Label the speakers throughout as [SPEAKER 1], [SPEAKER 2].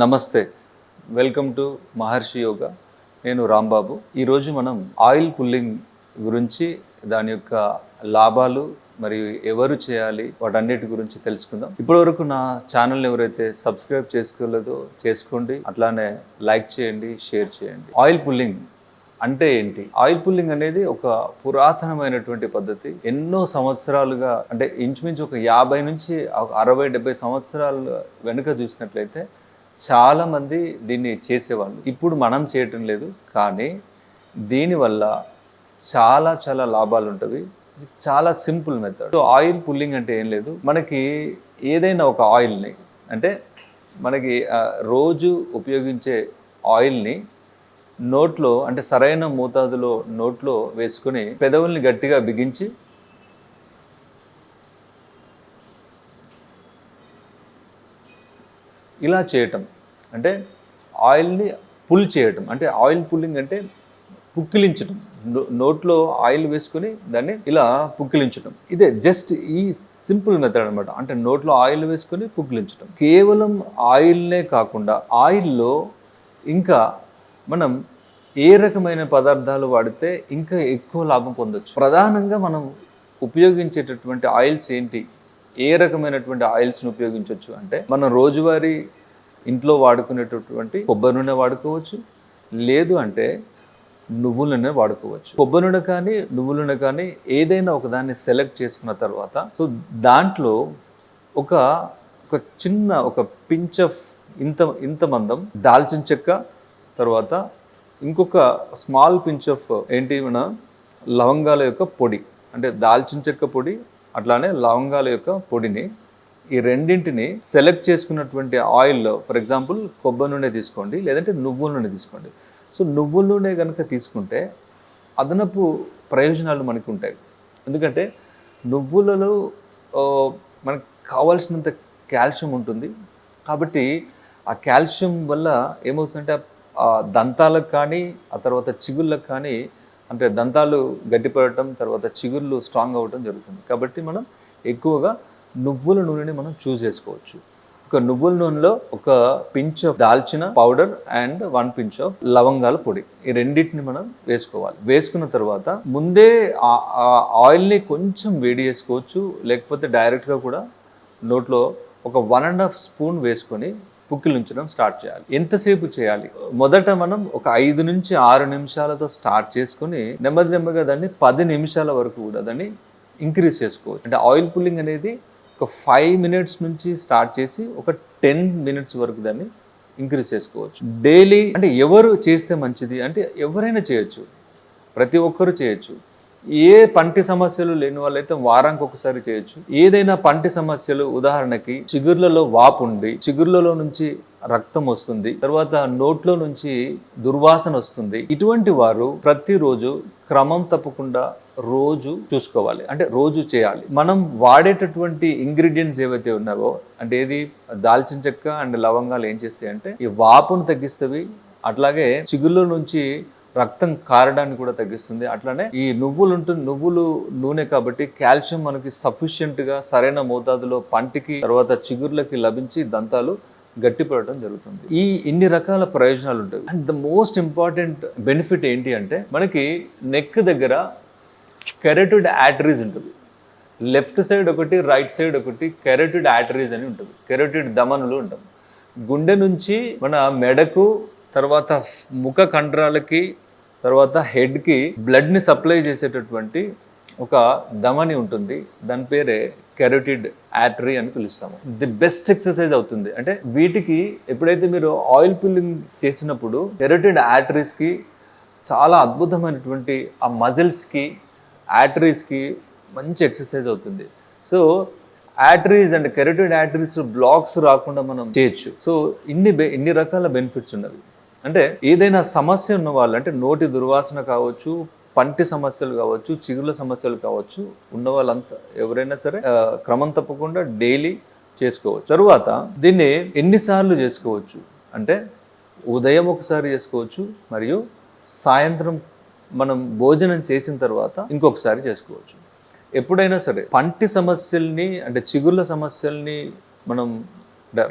[SPEAKER 1] నమస్తే. Welcome to Maharshi Yoga. నేను రాంబాబు. ఈరోజు మనం ఆయిల్ పుల్లింగ్ గురించి దాని యొక్క లాభాలు మరియు ఎవరు చేయాలి వాటన్నిటి గురించి తెలుసుకుందాం. ఇప్పటివరకు నా ఛానల్ ఎవరైతే సబ్స్క్రైబ్ చేసుకోలేదో చేసుకోండి. అట్లానే లైక్ చేయండి షేర్ చేయండి. ఆయిల్ పుల్లింగ్ అంటే ఏంటి? ఆయిల్ పుల్లింగ్ అనేది ఒక పురాతనమైనటువంటి పద్ధతి. ఎన్నో సంవత్సరాలుగా అంటే ఇంచుమించు ఒక యాభై నుంచి ఒక అరవై డెబ్బై సంవత్సరాలు వెనుక చూసినట్లయితే చాలామంది దీన్ని చేసేవాళ్ళు. ఇప్పుడు మనం చేయటం లేదు కానీ దీనివల్ల చాలా చాలా లాభాలు ఉంటుంది చాలా simple method. So oil pulling అంటే ఏం లేదు. మనకి ఏదైనా ఒక ఆయిల్ని అంటే మనకి రోజు ఉపయోగించే ఆయిల్ని నోట్లో అంటే సరైన మోతాదులో నోట్లో వేసుకుని పెదవుల్ని గట్టిగా బిగించి ఇలా చేయటం. అంటే ఆయిల్ని పుల్ చేయటం. అంటే ఆయిల్ పుల్లింగ్ అంటే పుక్కిలించటం. నోట్లో ఆయిల్ వేసుకొని దాన్ని ఇలా పుక్కిలించటం. ఇదే జస్ట్ ఈ సింపుల్ మెథడ్ అనమాట అంటే నోట్లో ఆయిల్ వేసుకొని పుక్కిలించటం. కేవలం ఆయిల్నే కాకుండా ఆయిల్లో ఇంకా మనం ఏ రకమైన పదార్థాలు వాడితే ఇంకా ఎక్కువ లాభం పొందొచ్చు. ప్రధానంగా మనం ఉపయోగించేటటువంటి ఆయిల్స్ ఏంటి? ఏ రకమైనటువంటి ఆయిల్స్ని ఉపయోగించవచ్చు అంటే మనం రోజువారీ ఇంట్లో వాడుకునేటటువంటి కొబ్బరి నూనె వాడుకోవచ్చు. లేదు అంటే నువ్వుల నూనె వాడుకోవచ్చు. కొబ్బరి నూనె కానీ నువ్వుల నూనె కానీ ఏదైనా ఒకదాన్ని సెలెక్ట్ చేసుకున్న తర్వాత సో దాంట్లో ఒక ఒక చిన్న ఒక పించ్ ఆఫ్ ఇంత ఇంత మందం దాల్చిన చెక్క తర్వాత ఇంకొక స్మాల్ పించ్ ఆఫ్ ఏంటి మన లవంగాల యొక్క పొడి అంటే దాల్చిన చెక్క పొడి అట్లానే లవంగాల యొక్క పొడిని ఈ రెండింటిని సెలెక్ట్ చేసుకున్నటువంటి ఆయిల్లో ఫర్ ఎగ్జాంపుల్ కొబ్బరి నూనె తీసుకోండి లేదంటే నువ్వుల నూనె తీసుకోండి. సో నువ్వుల నూనె కనుక తీసుకుంటే అదనపు ప్రయోజనాలు మనకు ఉంటాయి ఎందుకంటే నువ్వులలో మనకు కావాల్సినంత కాల్షియం ఉంటుంది. కాబట్టి ఆ కాల్షియం వల్ల ఏమవుతుందంటే ఆ దంతాలకు కానీ ఆ తర్వాత చిగుళ్ళకు కానీ అంటే దంతాలు గట్టిపడటం తర్వాత చిగుళ్ళు స్ట్రాంగ్ అవ్వటం జరుగుతుంది. కాబట్టి మనం ఎక్కువగా నువ్వుల నూనెని మనం చూస్ చేసుకోవచ్చు. ఒక నువ్వుల నూనెలో ఒక పించ్ ఆఫ్ దాల్చిన powder and one pinch of లవంగాల పొడి. ఈ రెండింటిని మనం వేసుకోవాలి. వేసుకున్న తర్వాత ముందే ఆయిల్ని కొంచెం వేడి చేసుకోవచ్చు. లేకపోతే డైరెక్ట్గా కూడా నోట్లో ఒక వన్ అండ్ హాఫ్ స్పూన్ వేసుకొని పుక్కిలించడం స్టార్ట్ చేయాలి. ఎంతసేపు చేయాలి? మొదట మనం ఒక ఐదు నుంచి ఆరు నిమిషాలతో స్టార్ట్ చేసుకుని నెమ్మది నెమ్మదిగా దాన్ని పది నిమిషాల వరకు కూడా దాన్ని ఇంక్రీజ్ చేసుకోవచ్చు. అంటే ఆయిల్ పుల్లింగ్ అనేది ఒక ఫైవ్ మినిట్స్ నుంచి స్టార్ట్ చేసి ఒక టెన్ మినిట్స్ వరకు దాన్ని ఇంక్రీజ్ చేసుకోవచ్చు. డైలీ అంటే ఎవరు చేస్తే మంచిది? అంటే ఎవరైనా చేయొచ్చు. ప్రతి ఒక్కరు చేయొచ్చు. ఏ పంటి సమస్యలు లేని వాళ్ళైతే వారానికి ఒకసారి చేయొచ్చు. ఏదైనా పంటి సమస్యలు ఉదాహరణకి చిగుర్లలో వాపు ఉండి చిగుర్లలో నుంచి రక్తం వస్తుంది తర్వాత నోట్లో నుంచి దుర్వాసన వస్తుంది. ఇటువంటి వారు ప్రతిరోజు క్రమం తప్పకుండా రోజు చూసుకోవాలి. అంటే రోజు చేయాలి. మనం వాడేటటువంటి ఇంగ్రీడియంట్స్ ఏవైతే ఉన్నావో అంటే ఏది? దాల్చిన చెక్క అండ్ లవంగాలు ఏం చేస్తాయి అంటే ఈ వాపును తగ్గిస్తవి అట్లాగే చిగుళ్ళ నుంచి రక్తం కారడాన్ని కూడా తగ్గిస్తుంది. అట్లానే ఈ నువ్వులు ఉంటుంది నువ్వులు నూనె కాబట్టి కాల్షియం మనకి సఫిషియెంట్గా సరైన మోతాదులో పంటికి తర్వాత చిగుర్లకి లభించి దంతాలు గట్టిపడటం జరుగుతుంది. ఈ ఇన్ని రకాల ప్రయోజనాలు ఉంటాయి. And the most important benefit ఏంటి అంటే మనకి నెక్ దగ్గర కెరటిడ్ యాటరీస్ ఉంటుంది. లెఫ్ట్ సైడ్ ఒకటి రైట్ సైడ్ ఒకటి కెరటిడ్ యాటరీస్ అని ఉంటుంది. కెరటిడ్ దమనులు ఉంటాం గుండె నుంచి మన మెడకు తర్వాత ముఖ కండరాలకి తర్వాత హెడ్కి బ్లడ్ని సప్లై చేసేటటువంటి ఒక ధమని ఉంటుంది. దాని పేరే కెరోటిడ్ యాటరీ అని పిలుస్తాము. ది బెస్ట్ ఎక్సర్సైజ్ అవుతుంది. అంటే వీటికి ఎప్పుడైతే మీరు ఆయిల్ పిల్లింగ్ చేసినప్పుడు కెరోటిడ్ యాటరీస్కి చాలా అద్భుతమైనటువంటి ఆ మజిల్స్కి యాటరీస్కి మంచి ఎక్సర్సైజ్ అవుతుంది. So arteries and carotid arteries blocks రాకుండా మనం చేయొచ్చు. సో ఇన్ని బె- ఇన్ని రకాల బెనిఫిట్స్ ఉన్నవి. అంటే ఏదైనా సమస్య ఉన్న వాళ్ళు అంటే నోటి దుర్వాసన కావచ్చు పంటి సమస్యలు కావచ్చు చిగుళ్ళ సమస్యలు కావచ్చు ఉన్న వాళ్ళంతా ఎవరైనా సరే క్రమం తప్పకుండా డైలీ చేసుకోవచ్చు. తరువాత దీన్ని ఎన్నిసార్లు చేసుకోవచ్చు? అంటే ఉదయం ఒకసారి చేసుకోవచ్చు మరియు సాయంత్రం మనం భోజనం చేసిన తర్వాత ఇంకొకసారి చేసుకోవచ్చు. ఎప్పుడైనా సరే పంటి సమస్యల్ని అంటే చిగుర్ల సమస్యల్ని మనం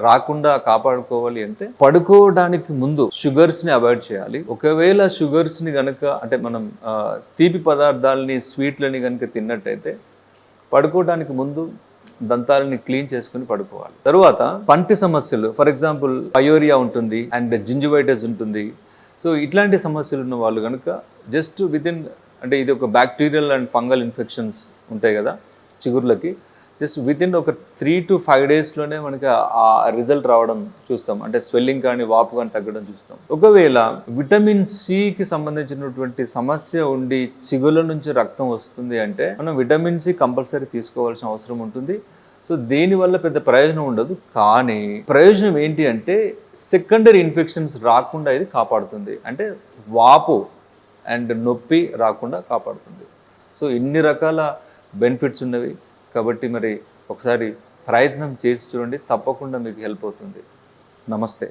[SPEAKER 1] రాకుండా కాపాడుకోవాలి అంటే పడుకోవడానికి ముందు షుగర్స్ని అవాయిడ్ చేయాలి. ఒకవేళ షుగర్స్ని గనక అంటే మనం తీపి పదార్థాలని స్వీట్లని కనుక తిన్నట్టయితే పడుకోవడానికి ముందు దంతాలని క్లీన్ చేసుకుని పడుకోవాలి. తరువాత పంటి సమస్యలు ఫర్ ఎగ్జాంపుల్ పయోరియా ఉంటుంది అండ్ జింజువైటస్ ఉంటుంది. సో ఇట్లాంటి సమస్యలు ఉన్న వాళ్ళు కనుక జస్ట్ విత్ ఇన్ అంటే ఇది ఒక బ్యాక్టీరియల్ అండ్ ఫంగల్ ఇన్ఫెక్షన్స్ ఉంటాయి కదా చిగుర్లకి జస్ట్ విత్ ఇన్ ఒక త్రీ టు ఫైవ్ డేస్లోనే మనకి ఆ రిజల్ట్ రావడం చూస్తాం. అంటే స్వెల్లింగ్ కానీ వాపు కానీ తగ్గడం చూస్తాం. ఒకవేళ విటమిన్ సికి సంబంధించినటువంటి సమస్య ఉండి చిగుల నుంచి రక్తం వస్తుంది అంటే మనం విటమిన్ సి కంపల్సరీ తీసుకోవాల్సిన అవసరం ఉంటుంది. సో దీనివల్ల పెద్ద ప్రయోజనం ఉండదు. కానీ ప్రయోజనం ఏంటి అంటే సెకండరీ ఇన్ఫెక్షన్స్ రాకుండా ఇది కాపాడుతుంది. అంటే వాపు అండ్ నొప్పి రాకుండా కాపాడుతుంది. సో ఇన్ని రకాల బెనిఫిట్స్ ఉన్నవి. కాబట్టి మరి ఒకసారి ప్రయత్నం చేసి చూడండి తప్పకుండా మీకు హెల్ప్ అవుతుంది. నమస్తే.